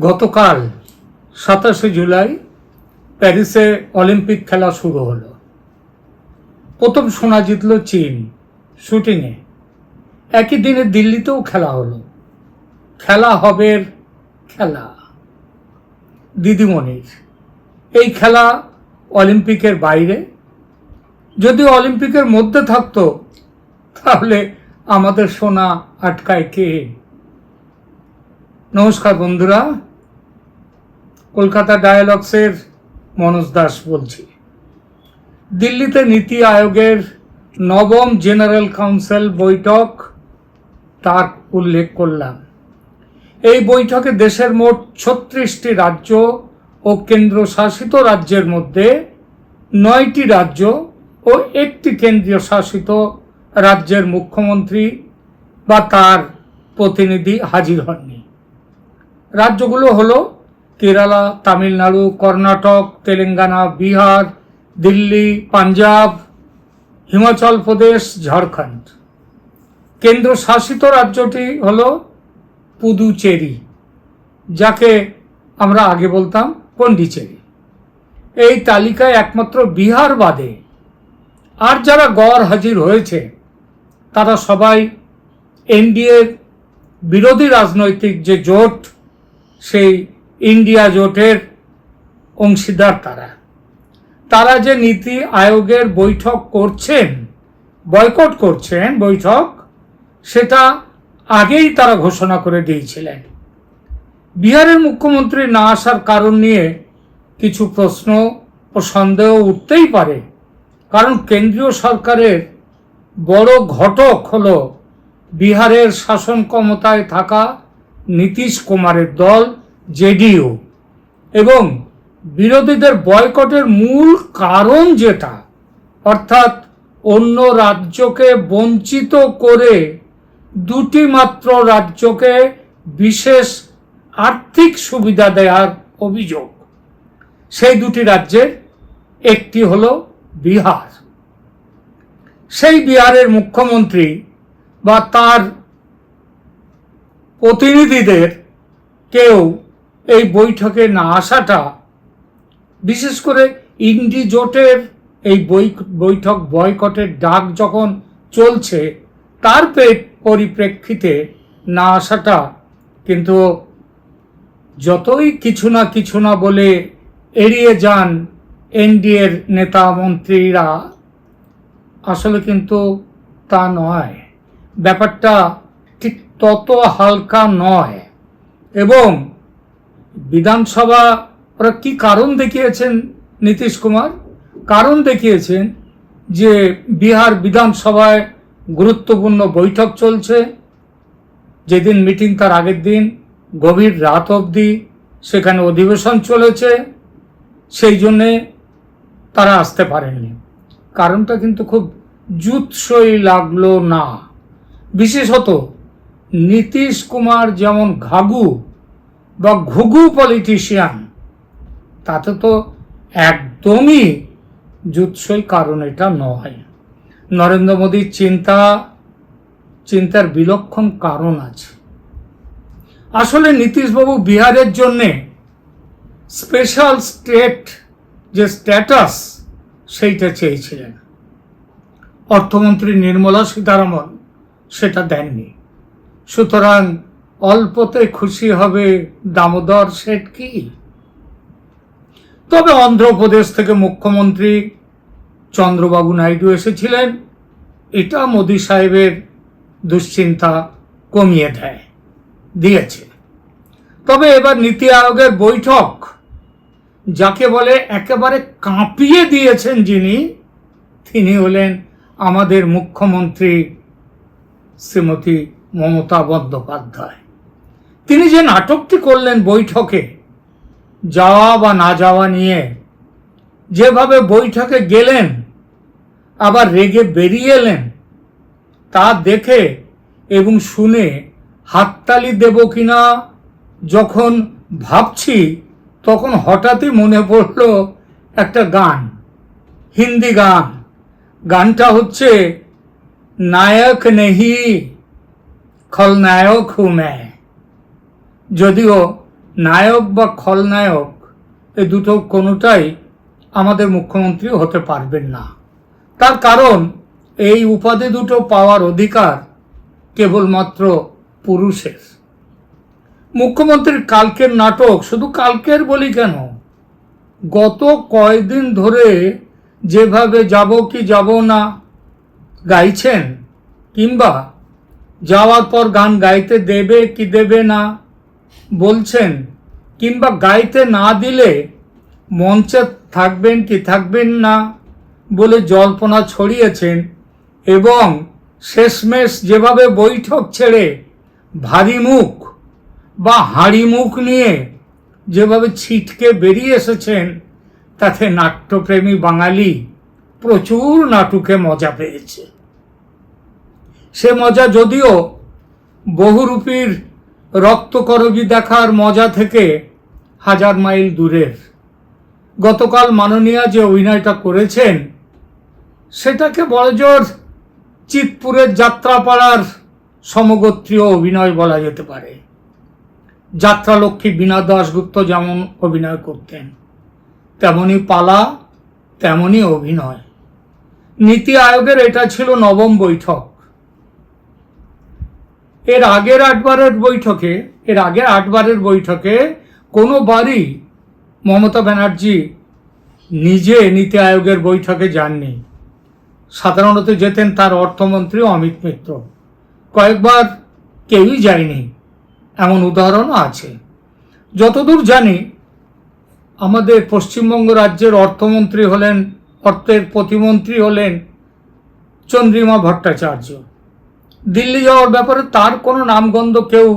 গতকাল সাতাশে জুলাই প্যারিসে অলিম্পিক খেলা শুরু হলো। প্রথম সোনা জিতল চীন শুটিংয়ে। একই দিনে দিল্লিতেও খেলা হলো। খেলা হবে খেলা। দিদিমণির। এই খেলা অলিম্পিকের বাইরে। যদি অলিম্পিকের মধ্যে থাকতো, তাহলে আমাদের সোনা আটকায় কে? নমস্কার বন্ধুরা। কলকাতা ডায়ালগসের মনোজ দাস বলছি। দিল্লিতে নীতি আয়োগের নবম জেনারেল কাউন্সিল বৈঠক তার উল্লেখ করলাম। এই বৈঠকে দেশের মোট ছত্রিশটি রাজ্য ও কেন্দ্রশাসিত রাজ্যের মধ্যে নয়টি রাজ্য ও একটি কেন্দ্রীয় শাসিত রাজ্যের মুখ্যমন্ত্রী বা তার প্রতিনিধি হাজির হননি। রাজ্যগুলো হলো কেরালা, তামিলনাড়ু, কর্ণাটক, তেলেঙ্গানা, বিহার, দিল্লি, পাঞ্জাব, হিমাচল প্রদেশ, ঝাড়খণ্ড। কেন্দ্রশাসিত রাজ্যটি হলো পুদুচেরি, যাকে আমরা আগে বলতাম পন্ডিচেরি। এই তালিকায় একমাত্র বিহার বাদে আর যারা গড় হাজির হয়েছে, তারা সবাই এনডিএর বিরোধী রাজনৈতিক যে জোট, সেই ইন্ডিয়া জোটের অংশীদার তারা। তারা যে নীতি আয়োগের বৈঠক করছেন, বয়কট করছেন, বৈঠক, সেটা আগেই তারা ঘোষণা করে দিয়েছিলেন। বিহারের মুখ্যমন্ত্রী না আসার কারণ নিয়ে কিছু প্রশ্ন ও সন্দেহ উঠতেই পারে, কারণ কেন্দ্রীয় সরকারের বড় ঘটক হল বিহারের শাসন ক্ষমতায় থাকা নীতিশ কুমারের দল জেডিইউ। এবং বিরোধীদের বয়কটের মূল কারণ যেটা, অর্থাৎ অন্য রাজ্যকে বঞ্চিত করে দুটি মাত্র রাজ্যকে বিশেষ আর্থিক সুবিধা দেওয়ার অভিযোগ, সেই দুটি রাজ্যের একটি হল বিহার। সেই বিহারের মুখ্যমন্ত্রী বা তার প্রতিনিধিদের কেউ এই বৈঠকে না আসাটা, বিশেষ করে ইন্ডি জোটের এই বই বৈঠক বয়কটের ডাক যখন চলছে, তার পরিপ্রেক্ষিতে না আসাটা কিন্তু যতই কিছু না কিছু না বলে এড়িয়ে যান এনডিএর নেতা মন্ত্রীরা, আসলে কিন্তু তা নয়। ব্যাপারটা ঠিক তত হালকা নয় এবং বিধানসভা ওরা কি কারণ দেখিয়েছেন নীতিশ কুমার? কারণ দেখিয়েছেন যে বিহার বিধানসভায় গুরুত্বপূর্ণ বৈঠক চলছে। যেদিন মিটিং তার আগের দিন, গভীর রাত অবধি সেখানে অধিবেশন চলেছে। সেই জন্যে তারা আসতে পারেননি। কারণটা কিন্তু খুব জুৎসই লাগল না। বিশেষত নীতিশ কুমার যেমন ঘাগু বা ঘুঘু পলিটিশিয়ান, তাতে তো একদমই জুৎসই কারণ এটা নয়। নরেন্দ্র মোদীর চিন্তা, চিন্তার বিলক্ষণ কারণ আছে। আসলে নীতিশবাবু বিহারের জন্যে স্পেশাল স্টেট যে স্ট্যাটাস সেইটা চেয়েছিলেন। অর্থমন্ত্রী নির্মলা সীতারামন সেটা দেননি। সুতরাং অল্পতে খুশি হবে দামোদর শেঠ কি? তবে অন্ধ্রপ্রদেশ থেকে মুখ্যমন্ত্রী চন্দ্রবাবু নাইডু এসেছিলেন। এটা মোদি সাহেবের দুশ্চিন্তা কমিয়ে দেয়, দিয়েছে। তবে এবার নীতি আয়োগের বৈঠক, যাকে বলে একেবারে কাঁপিয়ে দিয়েছেন যিনি, তিনি হলেন আমাদের মুখ্যমন্ত্রী শ্রীমতী মমতা বন্দ্যোপাধ্যায়। তিনি যে নাটকটি করলেন বৈঠকে, যাওয়া বা না যাওয়া নিয়ে, যেভাবে বৈঠকে গেলেন, আবার রেগে বেরিয়ে এলেন, তা দেখে এবং শুনে হাততালি দেব কিনা যখন ভাবছি, তখন হঠাৎই মনে পড়ল একটা গান, হিন্দি গান। গানটা হচ্ছে, নায়ক নেহি, খলনায়ক হু मैं যদিও নায়ক বা খলনায়ক এই দুটো কোনোটাই আমাদের মুখ্যমন্ত্রী হতে পারবেন না। তার কারণ, এই উপাধি দুটো পাওয়ার অধিকার কেবলমাত্র পুরুষের। মুখ্যমন্ত্রীর কালকের নাটক শুধু কালকের বলি কেন? গত কয়দিন ধরে যেভাবে যাব কি যাব না গাইছেন, কিংবা যাওয়ার পর গান গাইতে দেবে কি দেবে না বলছেন, কিংবা গাইতে না দিলে মঞ্চে থাকবেন কি থাকবেন না বলে জল্পনা ছড়িয়েছেন এবং শেষমেশ যেভাবে বৈঠক ছেড়ে ভারী মুখ বা হাঁড়ি মুখ নিয়ে যেভাবে ছিটকে বেরিয়ে এসেছেন, তাতে নাট্যপ্রেমী বাঙালি প্রচুর নাটুকে মজা পেয়েছে। সে মজা যদিও বহুরূপীর রক্তকরবী দেখার মজা থেকে হাজার মাইল দূরের। গতকাল মাননীয়া যে অভিনয়টা করেছেন, সেটাকে বড়জোর চিতপুরের যাত্রাপাড়ার সমগোত্রীয় অভিনয় বলা যেতে পারে। যাত্রালক্ষ্মী বীণা দাশগুপ্ত যেমন অভিনয় করতেন, তেমনি পালা, তেমনি অভিনয়। নীতি আয়োগের এটা ছিল নবম বৈঠক। এর আগের আটবারের বৈঠকে, এর আগের আটবারের বৈঠকে কোনো বারই মমতা ব্যানার্জি নিজে নীতি আয়োগের বৈঠকে যাননি। সাধারণত যেতেন তার অর্থমন্ত্রী অমিত মিত্র। কয়েকবার কেউই যায়নি, এমন উদাহরণও আছে। যতদূর জানি, আমাদের পশ্চিমবঙ্গ রাজ্যের অর্থমন্ত্রী হলেন, অর্থের প্রতিমন্ত্রী হলেন চন্দ্রিমা ভট্টাচার্য। দিল্লি যাওয়ার ব্যাপারে তার কোনো নামগন্ধ কেউ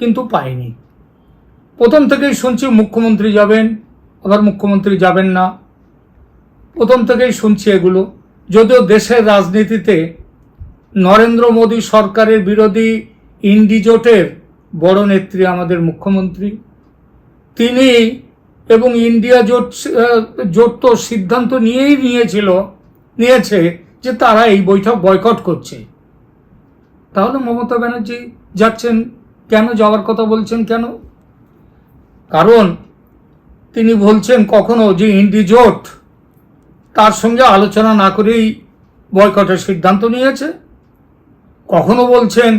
কিন্তু পায়নি। প্রথম থেকেই শুনছি মুখ্যমন্ত্রী যাবেন, আবার মুখ্যমন্ত্রী যাবেন না। প্রথম থেকেই শুনছি এগুলো। যদিও দেশের রাজনীতিতে নরেন্দ্র মোদী সরকারের বিরোধী ইন্ডিজোটের বড় নেত্রী আমাদের মুখ্যমন্ত্রী। তিনি এবং ইন্ডিয়া জোট জোট তো সিদ্ধান্ত নিয়েই নিয়েছিল, নিয়েছে যে তারা এই বৈঠক বয়কট করছে। তাহলে মমতা ব্যানার্জি যাচ্ছেন কেন, যাওয়ার কথা বলছেন কেন? কারণ তিনি বলছেন কখনো যে ইন্ডি জোট তার সঙ্গে আলোচনা না করেই বয়কটের সিদ্ধান্ত নিয়েছে। কখনো বলছেন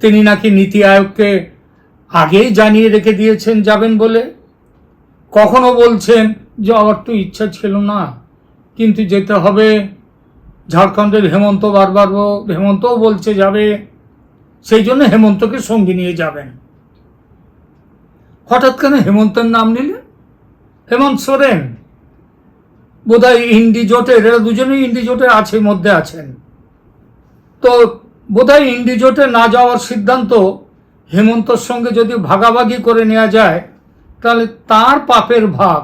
তিনি নাকি নীতি আয়োগকে আগেই জানিয়ে রেখে দিয়েছেন যাবেন বলে। কখনো বলছেন যে আমার তো ইচ্ছা ছিল না, কিন্তু যেতে হবে ঝাড়খণ্ডের হেমন্ত বারবার হেমন্তও বলছে যাবে, সেই জন্য হেমন্তকে সঙ্গে নিয়ে যাবেন। হঠাৎ কেন হেমন্তের নাম নিলে? হেমন্ত সোরেন। বোধহয় ইন্ডি জোটের, এরা দুজনেই ইন্ডি জোটে আছে, মধ্যে আছেন। তো বোধহয় ইন্ডি জোটে না যাওয়ার সিদ্ধান্ত হেমন্তর সঙ্গে যদি ভাগাভাগি করে নেওয়া যায়, তাহলে তার পাপের ভাগ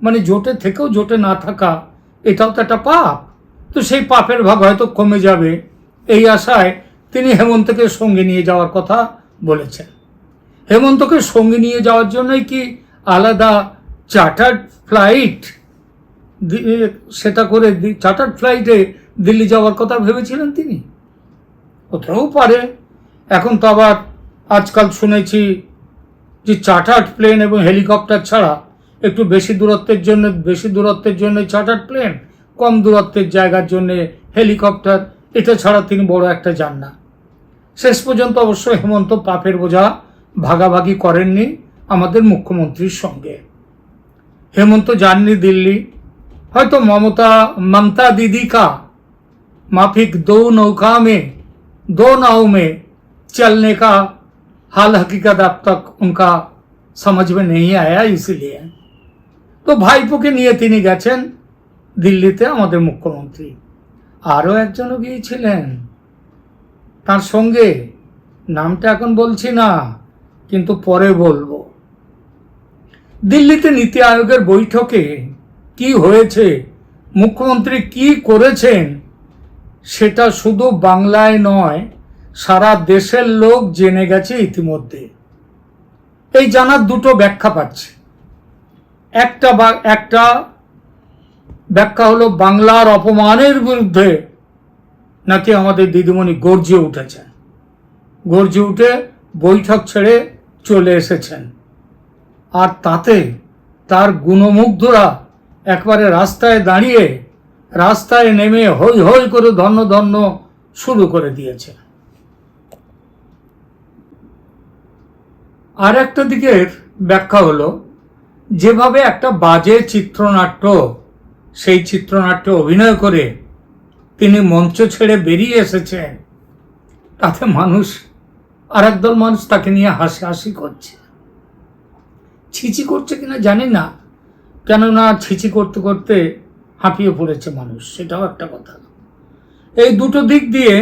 মানে জোটে থেকেও জোটে না থাকা, এটাও তো একটা পাপ। তো সেই পাপের ভাগ হয়তো কমে যাবে। এই আশায় তিনি হেমন্তকে সঙ্গে নিয়ে যাওয়ার কথা বলেছেন। হেমন্তকে সঙ্গে নিয়ে যাওয়ার জন্যই কি আলাদা চার্টার্ড ফ্লাইট সেটা করে চার্টার্ড ফ্লাইটে দিল্লি যাওয়ার কথা ভেবেছিলেন তিনি? হতেও পারে। এখন তো আবার আজকাল শুনেছি যে চার্টার্ড প্লেন এবং হেলিকপ্টার ছাড়া একটু বেশি দূরত্বের জন্য বেশি দূরত্বের জন্য চার্টার্ড প্লেন কম দূরত্বের জায়গার জন্য হেলিকপ্টার এটা ছাড়া তিনি বড় একটা যান না শেষ পর্যন্ত অবশ্য হেমন্ত পাপের বোঝা ভাগাভাগি করেননি আমাদের মুখ্যমন্ত্রীর সঙ্গে হেমন্ত যাননি দিল্লি হয়তো মমতা ममता दीदी का माफिक दो नौका में दो नाव में चलने का हाल हकीकत अब तक उनका समझ में नहीं आया इसलिए তো ভাইপোকে নিয়ে তিনি গেছেন দিল্লিতে আমাদের মুখ্যমন্ত্রী। আরও একজনও গিয়েছিলেন। তার সঙ্গে নামটা এখন বলছি না, কিন্তু পরে বলব। দিল্লিতে নীতি আয়োগের বৈঠকে কি হয়েছে, মুখ্যমন্ত্রী কি করেছেন, সেটা শুধু বাংলায় নয়, সারা দেশের লোক জেনে গেছে ইতিমধ্যে। এই জানার দুটো ব্যাখ্যা পাচ্ছে। একটা বা, একটা ব্যাখ্যা হলো, বাংলার অপমানের বিরুদ্ধে নাকি আমাদের দিদিমণি গর্জে উঠেছেন। গর্জে উঠে বৈঠক ছেড়ে চলে এসেছেন। আর তাতে তার গুণমুগ্ধরা একবারে রাস্তায় দাঁড়িয়ে, রাস্তায় নেমে হই হই করে ধন্য ধন্য শুরু করে দিয়েছে আর একটা দিকের ব্যাখ্যা হলো, যেভাবে একটা বাজে চিত্রনাট্য সেই চিত্রনাট্যে অভিনয় করে তিনি মঞ্চ ছেড়ে বেরিয়ে এসেছেন। তাতে মানুষ আর একদল মানুষ তাকে নিয়ে হাসি হাসি করছে। ছিচি করছে কিনা জানি না, কেননা ছিচি করতে করতে হাঁপিয়ে পড়েছে মানুষ, সেটাও একটা কথা। এই দুটো দিক দিয়ে,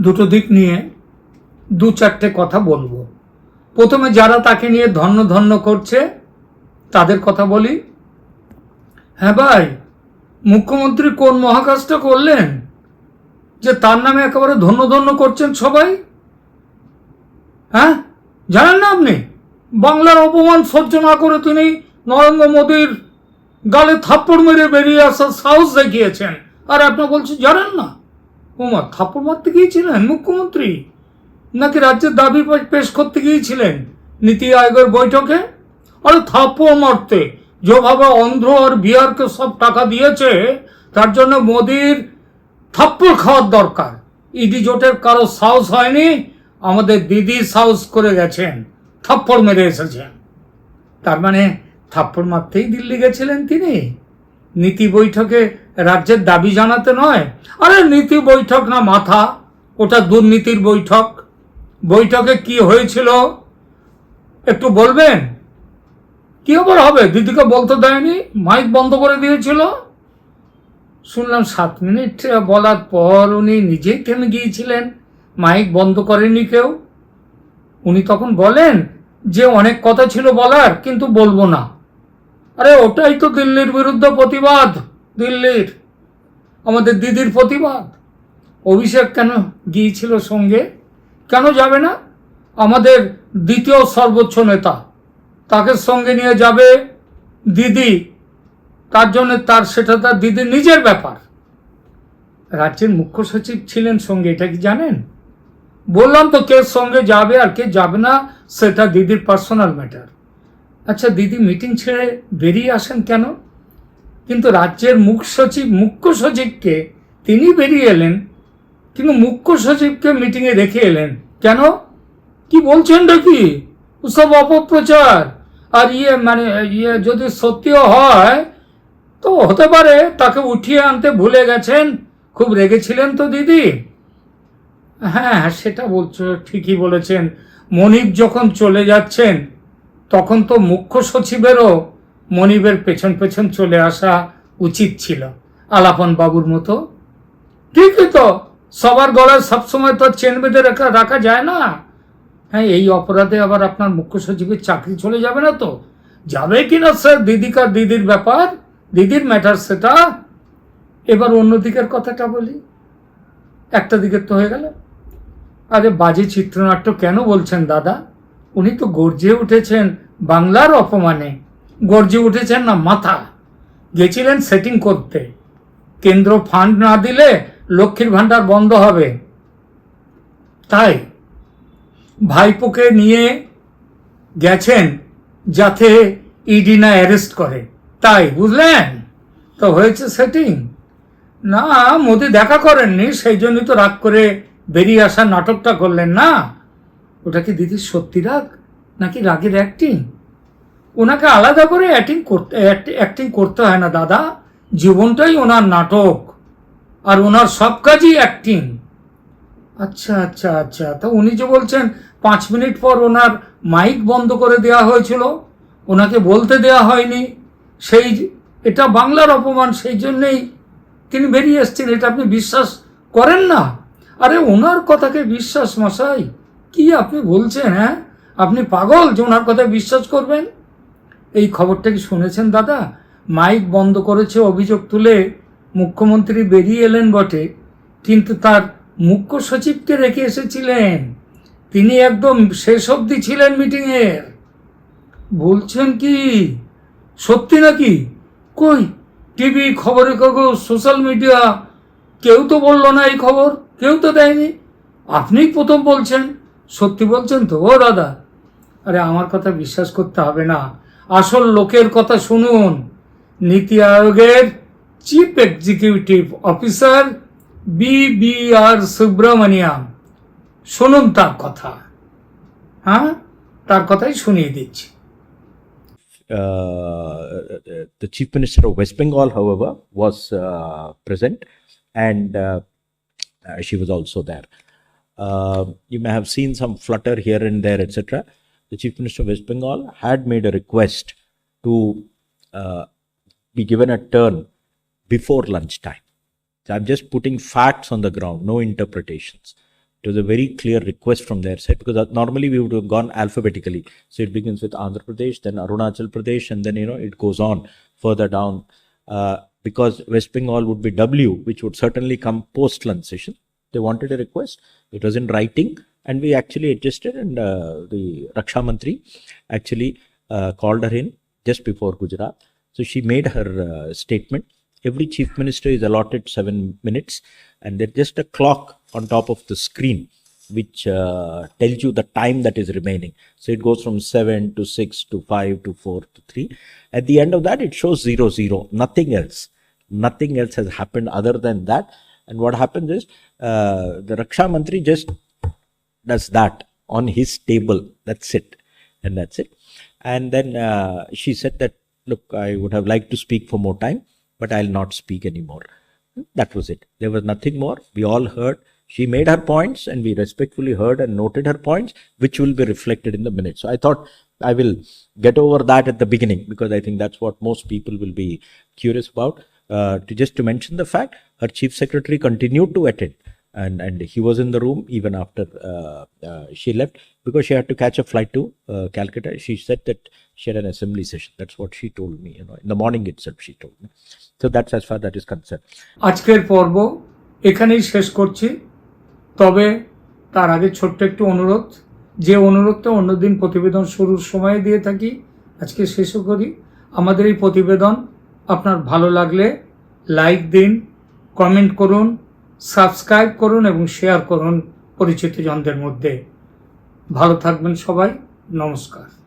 দুটো দিক নিয়ে দু চারটে কথা বলব। প্রথমে যারা তাকে নিয়ে ধন্য ধন্য করছে, তাদের কথা বলি। হ্যাঁ ভাই, মুখ্যমন্ত্রী কোন মহাকাজটা করলেন? যে তার নামে একেবারে ধন্য ধন্য করছেন সবাই? হ্যাঁ? জানেন না আপনি? বাংলার অপমান সহ্য না করে তিনি নরেন্দ্র মোদীর গালে থাপ্পড় মেরে বেরিয়ে আসার সাহস দেখিয়েছেন। আর আপনি বলছেন জানেন না? ওমা, থাপ্পড় মারতে গিয়েছিলেন মুখ্যমন্ত্রী? নাকি রাজ্যের দাবি পেশ করতে গিয়েছিলেন নীতি আয়োগের বৈঠকে? আরে থাপ্পড় মারতে। যেভাবে অন্ধ্র আর বিহারকে সব টাকা দিয়েছে, তার জন্য মোদির থাপ্পড় খাওয়ার দরকার। ইডি জোটের কারও সাহস হয়নি, আমাদের দিদি সাহস করে গেছেন, থাপ্পড় মেরে এসেছেন। তার মানে থাপ্পড় মারতেই দিল্লি গেছিলেন তিনি। নীতি বৈঠকে রাজ্যের দাবি জানাতে নয়, আরে নীতি বৈঠক না মাথা, ওটা দুর্নীতির বৈঠক। বৈঠকে কি হয়েছিল, একটু বলবেন? কি আবার হবে? দিদিকে বলতে দেয়নি মাইক বন্ধ করে দিয়েছিল। শুনলাম সাত মিনিট বলার পর উনি নিজেই থেমে গিয়েছিলেন। মাইক বন্ধ করেনি কেউ। উনি তখন বলেন যে অনেক কথা ছিল বলার, কিন্তু বলব না। আরে, ওটাই তো দিল্লির বিরুদ্ধে প্রতিবাদ, দিল্লির। আমাদের দিদির প্রতিবাদ। অভিষেক কেন গিয়েছিল সঙ্গে? কেন যাবে না? আমাদের দ্বিতীয় সর্বোচ্চ নেতা। তাকে সঙ্গে নিয়ে যাবে দিদি। তার জন্য তার সেটা তার দিদির নিজের ব্যাপার। রাজ্যের মুখ্য সচিব ছিলেন সঙ্গে, এটা কি জানেন? বললাম তো কে সঙ্গে যাবে আর কে যাবে না, সেটা দিদির পার্সোনাল ম্যাটার আচ্ছা দিদি মিটিং ছেড়ে বেরিয়ে আসেন কেন? কিন্তু রাজ্যের মুখ্য সচিব, মুখ্য সচিবকে তিনি বেরিয়ে এলেন। কিন্তু মুখ্য সচিবকে মিটিংয়ে রেখে এলেন। কেন? কি বলছেন নাকি? সব অপপ্রচার। আর ইয়ে মানে ইয়ে যদি সত্যিও হয়, তো হতে পারে তাকে উঠিয়ে আনতে ভুলে গেছেন। খুব রেগেছিলেন তো দিদি? হ্যাঁ সেটা বলছো, ঠিকই বলেছেন। মনিব যখন চলে যাচ্ছেন, তখন তো মুখ্য সচিবেরও মনিবের পেছন পেছন চলে আসা উচিত ছিল আলাপন বাবুর মতো। ঠিকই তো, সবার গলায় সবসময় তো চেন বেঁধে রাখা রাখা যায় না। হ্যাঁ এই অপরাধে আবার আপনার মুখ্য সচিবের চাকরি চলে যাবে না তো? যাবে কিনা স্যার? দিদিকার দিদির ব্যাপার? দিদির ম্যাটার সেটা? এবার অন্য দিকের কথাটা বলি। একটা দিকের তো হয়ে গেল। আরে, বাজে চিত্রনাট্য কেন বলছেন দাদা? উনি তো গর্জে উঠেছেন বাংলার অপমানে। গর্জে উঠেছেন না মাথা। গেছিলেন সেটিং করতে। কেন্দ্র ফান্ড না দিলে লক্ষ্মীর ভাণ্ডার বন্ধ হবে। তাই ভাইপোকে নিয়ে গেছেন যাতে ইডি না অ্যারেস্ট করে। তাই বুঝলেন? তো হয়েছে সেটিং। না, মোদি দেখা করেননি, সেই জন্যই তো রাগ করে বেরিয়ে আসার নাটকটা করলেন না। ওটা কি দিদির সত্যি রাগ, নাকি রাগের অ্যাক্টিং ওনাকে আলাদা করে অ্যাক্টিং করতে অ্যাক্টিং করতে হয় না, দাদা। জীবনটাই ওনার নাটক, আর ওনার সব কাজই অ্যাক্টিং আচ্ছা আচ্ছা আচ্ছা। তো উনি যে বলছেন পাঁচ মিনিট পর ওনার মাইক বন্ধ করে দেওয়া হয়েছিল, ওনাকে বলতে দেওয়া হয়নি, সেই এটা বাংলার অপমান, সেই জন্যেই তিনি বেরিয়ে এসছেন, এটা আপনি বিশ্বাস করেন না? আরে, ওনার কথাকে বিশ্বাস মশাই, কি আপনি বলছেন হ্যাঁ? আপনি পাগল যে ওনার কথায় বিশ্বাস করবেন? এই খবরটা কি শুনেছেন, দাদা? মাইক বন্ধ করেছে, অভিযোগ তুলে মুখ্যমন্ত্রী বেরিয়ে এলেন বটে, কিন্তু তার মুখ্য সচিবকে রেখে এসেছিলেন। তিনি একদম শেষ অবধি ছিলেন মিটিংয়ের বলছেন কি, সত্যি নাকি? কই, টিভি খবরের কাগজ, সোশ্যাল মিডিয়া, কেউ তো বলল না এই খবর, কেউ তো দেয়নি। আপনিই প্রথম বলছেন, সত্যি বলছেন তো, ও দাদা। আরে, আমার কথা বিশ্বাস করতে হবে না। আসল লোকের কথা শুনুন। নীতি আয়োগের chief executive officer B B আর সুব্রমণিয়াম শুনুন তার কথা হ্যাঁ তার কথাই শুনিয়ে দিচ্ছি uh, the chief minister of West Bengal, however, was uh, present, and uh, uh, she was also there. Uh, you may have seen some flutter here and there, etc. The chief minister of West Bengal had made a request to uh, be given a turn before lunchtime. I'm just putting facts on the ground, no interpretations. It was a very clear request from their side because normally we would have gone alphabetically. So it begins with Andhra Pradesh, then Arunachal Pradesh, and then you know it goes on further down. Uh, because West Bengal would be W, which would certainly come post lunch session. They wanted a request. It was in writing, and we actually adjusted. And uh, the Raksha Mantri actually uh, called her in just before Gujarat. So she made her uh, statement. Every chief minister is allotted seven minutes, and there's just a clock on top of the screen which uh, tells you the time that is remaining. So it goes from 7 to 6 to 5 to 4 to 3. At the end of that, it shows 0 0, nothing else. Nothing else has happened other than that. And what happens is uh, the Raksha Mantri just does that on his table. That's it. And that's it. And then uh, she said that, look, I would have liked to speak for more time, but I'll not speak anymore. That was it. There was nothing more. We all heard. She made her points and we respectfully heard and noted her points, which will be reflected in the minutes. So I thought I will get over that at the beginning because I think that's what most people will be curious about. Uh, to just to mention the fact, her chief secretary continued to attend and and he was in the room even after uh, uh, she left because she had to catch a flight to uh, Calcutta. She said that she had an assembly session. That's what she told me. You know, in the morning itself, she told me. So that's as far that is concerned. আজকের পর্ব এখানেই শেষ করছি তবে তার আগে ছোট্ট একটু অনুরোধ যে অনুরোধটা অন্যদিন প্রতিবেদন শুরুর সময় দিয়ে থাকি আজকে শেষও করি আমাদের এই প্রতিবেদন আপনার ভালো লাগলে লাইক দিন কমেন্ট করুন সাবস্ক্রাইব করুন এবং শেয়ার করুন পরিচিত জনদের মধ্যে। ভালো থাকবেন সবাই। নমস্কার।